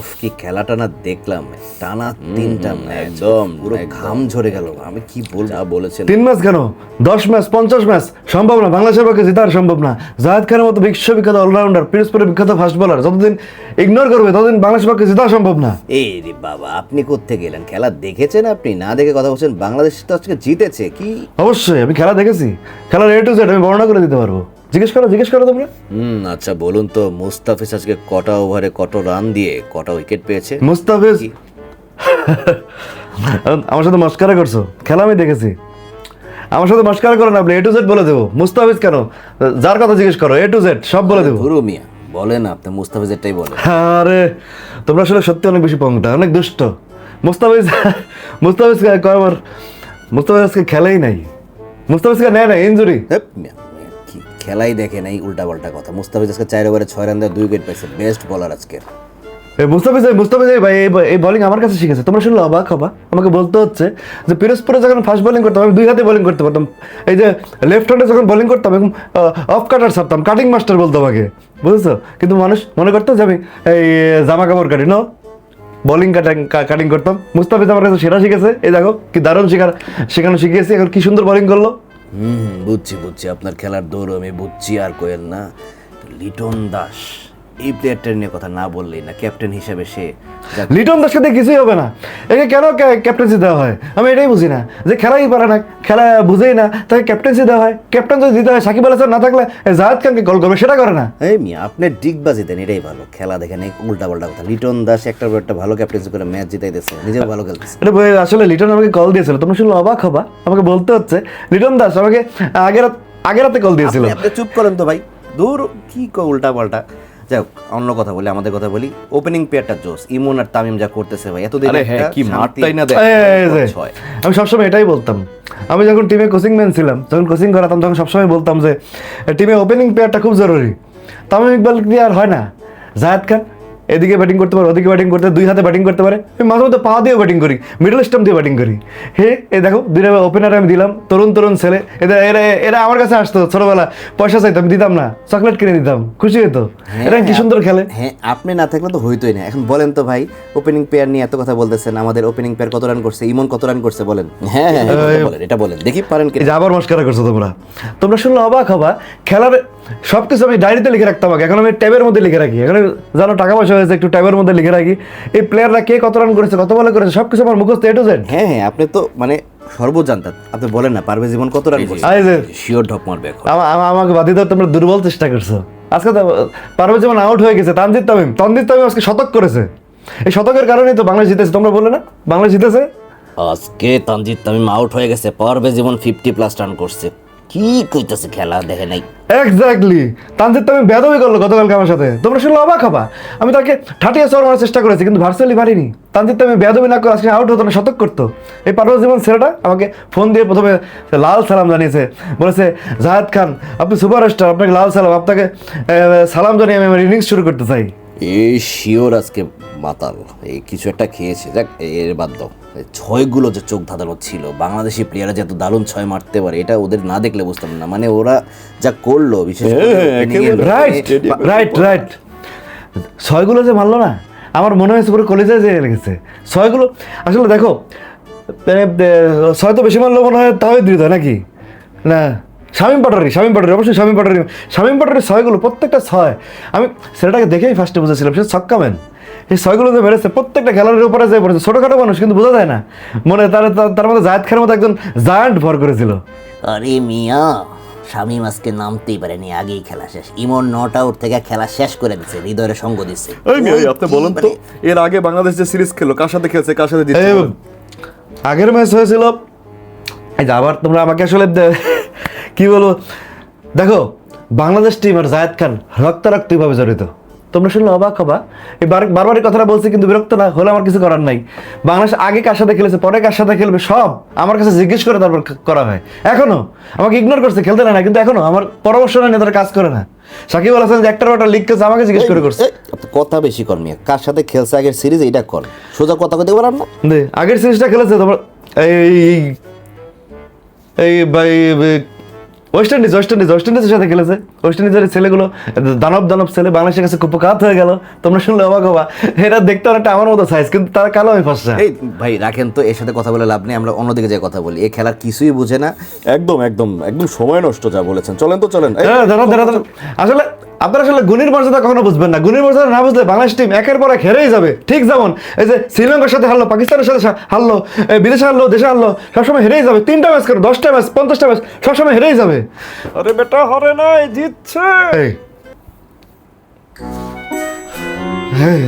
ওফ কি খেলাটা না দেখলাম। টানা তিনটা একদম পুরো ঘাম ঝরে গেল। আমি কি বলব? যা বলেছেন। তিন ম্যাচ কেন? দশ ম্যাচ পঞ্চাশ ম্যাচ? সম্ভব না। বাংলাদেশের পক্ষে জেতা আর সম্ভব না। জাহেদ খানের মতো বিশ্ববিখ্যাত অলরাউন্ডার পিরোজপুরের বিখ্যাত ফাস্ট বোলার যতদিন ইগনোর করবে ততদিন বাংলাদেশের পক্ষে জেতা সম্ভব না। এই রে বাবা আপনি কোত্থেকে গেলেন খেলা দেখেছেন আপনি? না দেখে কথা বলছেন? বাংলাদেশ তো আজকে জিতেছে কি? অবশ্যই আমি খেলা দেখেছি। খেলার এ টু জেড আমি বর্ণনা করে দিতে পারব। জিজ্ঞেস করো জিজ্ঞেস করো তোমরা। হুম আচ্ছা বলুন তো মুস্তাফিজ আজকে কটা ওভারে কত রান দিয়ে কটা উইকেট পেয়েছে? মুস্তাফিজ? আমার সাথে মস্কারা করছ? খেলা আমি দেখেছি। আমার সাথে মস্কারা করো না আপনি এ টু জেড বলে দেবো। মুস্তাফিজ কেন? যার কথা জিজ্ঞেস করো এ টু জেড সব বলে দেবো। ধরু মিয়া বলেন আপনি মুস্তাফিজেরটাই বলেন। আরে তোমরা আসলে সত্যি অনেক বেশি পংটা অনেক দুষ্ট। মুস্তাফিজ মুস্তাফিজ কয় আমার মুস্তাফিজ আজকে খেলেই নাই। মুস্তাফিজকে নেয় না ইঞ্জুরি খেলাই দেখে নাই উল্টা পাল্টা কথা। মুস্তাফিজ আজকে চার ওভারে ছয় রান দিয়ে, দুই উইকেট পাইছে বেস্ট বলার আজকে। মুস্তাফিজ এই মুস্তাফিজ ভাই এই বোলিং আমার কাছে শিখেছে। তোমরা শুনলে অবাক হবা। আমাকে বলতে হচ্ছে যে, পিরোজপুরে যখন করতাম, আমি দুই হাতে করতে পারতাম। এই যে লেফট হ্যান্ডে যখন করতাম এবং অফ কাটার ছাড়তাম। কাটিং মাস্টার বলতো আমাকে। বুঝেছ? কিন্তু মানুষ মনে করতো যে, আমি, এই জামা কাপড় কাটি। না বোলিং কাটিং কাটিং করতাম। মুস্তাফিজ আমার কাছে সেটা শিখেছে। এই দেখো, কি দারুণ শেখার শেখানো শিখিয়েছি। এখন কি সুন্দর বোলিং করল। হুম বুঝছি বুঝছি। আপনার খেলার দৌড় আমি বুঝছি আর কোয়েল না। লিটন দাস। এই প্লেয়ারটার নিয়ে কথা না বললেই না ক্যাপ্টেন হিসেবে সে লিটন দাসকে দিয়ে কিছুই হবে না। একে কেন ক্যাপ্টেন্সি দেওয়া হয়? আমি এটাই বুঝি না যে খেলাই পারে না খেলা বুঝেই না তাকে ক্যাপ্টেন্সি দেওয়া হয়। ক্যাপ্টেন যদি দিতে হয় সাকিব আল হাসান না থাকলে জাহেদ খানকে কল করবে সেটা করে না। এই আপনি ডিগবাজি দেন এটাই ভালো। খেলা দেখেন এই উল্টা পাল্টা কথা। লিটন দাস একটার পর একটা ভালো ক্যাপ্টেন্সি করে ম্যাচ জিতাইতেছে নিজেও ভালো খেলতেছে। এটা আসলে লিটন আমাকে কল দিয়েছিল তোমরা শুনলে অবাক হবা আমাকে বলতে হচ্ছে লিটন দাস আমাকে আগের আগের রাতে কল দিয়েছিল। আপনি- আপনি চুপ করেন তো ভাই। দূর কি কো উল্টা পাল্টা যাই অন্য কথা বলি আমাদের কথা বলি। ওপেনিং পেয়ারটা জোস ইমন আর তামিম যা করতেছে ভাই এতদিন আরে হ্যাঁ, কি মারতাই না। আমি সবসময় এটাই বলতাম। আমি যখন টিমে কোচিং ম্যান ছিলাম যখন কোচিং করাতাম তখন সবসময় বলতাম যে টিমে ওপেনিং প্লেয়ারটা খুব জরুরি। তামিম ইকবাল দিয়ে আর হয় না? জাহেদ খান এদিকে ব্যাটিং করতে পারে ওদিকে ব্যাটিং করতে দুই হাতে ব্যাটিং করতে পারে। আমি মাঝে মধ্যে পা দিয়েও ব্যাটিং করি মিডল স্টাম্প দিয়ে ব্যাটিং করি। হে এই দেখো দুইটা ওপেনার আমি দিলাম তরুণ তরুণ ছেলে। এদের এরা এরা আমার কাছে আসতো ছোটবেলা পয়সা চাইতাম দিতাম না চকলেট কিনে দিতাম খুশি হতো এটা কি সুন্দর খেলে। হ্যাঁ আপনি না থাকলে তো হইতোই না। এখন বলেন তো ভাই ওপেনিং পেয়ার নিয়ে এত কথা বলতেছেন আমাদের ওপেনিং পেয়ার কত রান করছে ইমন কত রান করছে বলেন। হ্যাঁ হ্যাঁ হ্যাঁ, এটা বলেন এটা বলেন দেখি পারেন কি আবার মস্কারা করছ তোমরা। তোমরা শুনলে অবাক হবা খেলার সব কিছু আমি ডায়েরিতে লিখে রাখতাম আগে এখন আমি ট্যাবের মধ্যে লিখে রাখি। এখন জানো টাকা পয়সা হয়েছে একটু ট্যাবের মধ্যে লিখে রাখি। এই প্লেয়াররা কে কত রান করেছে কত বলে করেছে সব কিছু আমার মুখস্থ এ টু জেড হ্যাঁ হ্যাঁ আপনি তো মানে সর্বজান্তা আপনি বলেন না পারবে জীবন কত রান করছে? শিওর ঢক মারবে আমাকে তোমরা দুর্বল চেষ্টা করছ। আজকে তো পারবে যেমন আউট হয়ে গেছে তানজিদ তামিম তানজিদ তামিম আজকে শতক করেছে। এই শতকের কারণেই তো বাংলাদেশ জিতেছে তোমরা বলে না? বাংলাদেশ জিতেছে? আজকে তানজিদ তামিম আউট হয়ে গেছে পারবে জীবন ফিফটি প্লাস রান করছে। কি কইতাছে খেলা দেখে নাই? এক্স্যাক্টলি তানজিদ তামিম বেদবি করল গতকালকে আমার সাথে। তোমরা শুনলে অবাক হবা। আমি তাকে ঠাটিয়ে সর মারার চেষ্টা করেছি কিন্তু ভার্চুয়ালি পারিনি তানজিদ তামিম বেদবি না করে আজকে আউট হতো না শতক করতো। এই পারভেজ জীবন ছেলেটা আমাকে ফোন দিয়ে প্রথমে লাল সালাম জানিয়েছে। বলেছে জাহেদ খান আপনি সুপারস্টার আপনাকে লাল সালাম আপনাকে সালাম জানিয়ে আমি আমার ইনিংস শুরু করতে চাই। এই শিওর আজকে মাতাল। এই কিছু একটা খেয়েছে। দেখ এর বাদ দাও। এই ছয়গুলো যে চোখ ধাঁধানো ছিল বাংলাদেশি প্লেয়াররা যে এত দারুণ ছয় মারতে পারে এটা ওদের না দেখলে বুঝতাম না। মানে ওরা যা করল বিশেষ রাইট রাইট রাইট ছয়গুলো যে মারলো না আমার মনে হয়েছে পুরো কলেজে যে লেগেছে। ছয়গুলো আসলে দেখো মানে, ছয় তো বেশি মারলো মনে হয় তাও দৃঢ় নাকি? না শামীম পাটারি শামীম পাটারি অবশ্যই শামীম পাটারি শামীম পাটারির ছয়গুলো প্রত্যেকটা ছয় আমি সেটাকে দেখেই ফার্স্টে বুঝেছিলাম সে ছক্কামেন এই ছয়গুলো যে মেরেছে প্রত্যেকটা খেলার উপরে যে পড়েছে ছোটোখাটো মানুষ কিন্তু বোঝা যায় না। মনে তার তার- মধ্যে জায়দ খানের মতো একজন জায়ান্ট ভর করেছিল। আরে মিয়া শামীম আজকে নামতেই পারেনি আগেই খেলা শেষ। ইমন নট আউট থেকে খেলা শেষ করে দিচ্ছে হৃদয়ের সঙ্গ দিচ্ছে এই মিয়া, আপনি বলেন তো এর আগে বাংলাদেশ যে সিরিজ খেলো কার সাথে খেলছে কার সাথে জিতছে আগের ম্যাচ হয়েছিল এই যে আবার তোমরা আমাকে আসলে কি বলব? দেখো বাংলাদেশ টিম আর জায়েদ খান রক্তারক্তিভাবে জড়িত। তোমরা শুনলে অবাক হবা। এই বার- বারবারই কথাটা বলছি কিন্তু বিরক্ত না হলে আমার কিছু করার নাই। বাংলাদেশ আগে কার সাথে খেলেছে পরে কার সাথে খেলবে সব আমার কাছে জিজ্ঞেস করে তারপর করা হয়। এখনও? আমাকে ইগনোর করছে খেলতে না কিন্তু এখনও? আমার পরামর্শ নেই তারা কাজ করে না। সাকিব আল হাসান যে একটা লিগ খেলছে আমাকে জিজ্ঞেস করে করছে। কথা বেশি কর মিয়া। কার সাথে খেলছে আগের সিরিজ এইটা কর সোজা কথা কইতে পারেন না? আগের সিরিজটা খেলেছে তোমার এই এই- এই ভাই এই- West Indies West Indies West ইন্ডিজের সাথে খেলেছে। ওয়েস্ট ইন্ডিজের ছেলেগুলো দানব দানব ছেলে বাংলাদেশের কাছে খুব কাত হয়ে গেল। তোমরা শুনলে অবাক হবা। এরা দেখতে অনেকটা আমার মতো সাইজ কিন্তু তারা কালো আমি ফাঁসছে এই ভাই রাখেন তো এর সাথে কথা বলে লাভ নেই আমরা অন্যদিকে যে কথা বলি। এই খেলার কিছুই বুঝে না। একদম একদম একদম সময় নষ্ট যা বলেছেন। চলেন তো চলেন। হ্যাঁ। আসলে আপনারা আসলে গুণের মর্যাদা কখনো বুঝবেন না। গুণের মর্যাদা না বুঝলে বাংলাদেশ টিম একের পর এক হেরেই যাবে। ঠিক যেমন এই যে শ্রীলঙ্কার সাথে হারলো পাকিস্তানের সাথে হারলো বিদেশে হারলো দেশে হারলো সবসময় হেরেই যাবে। তিনটা ম্যাচ করে দশটা ম্যাচ পঞ্চাশটা ম্যাচ সবসময় হেরেই যাবে। আরে বেটা হরে নাই জিতছে। হ্যাঁ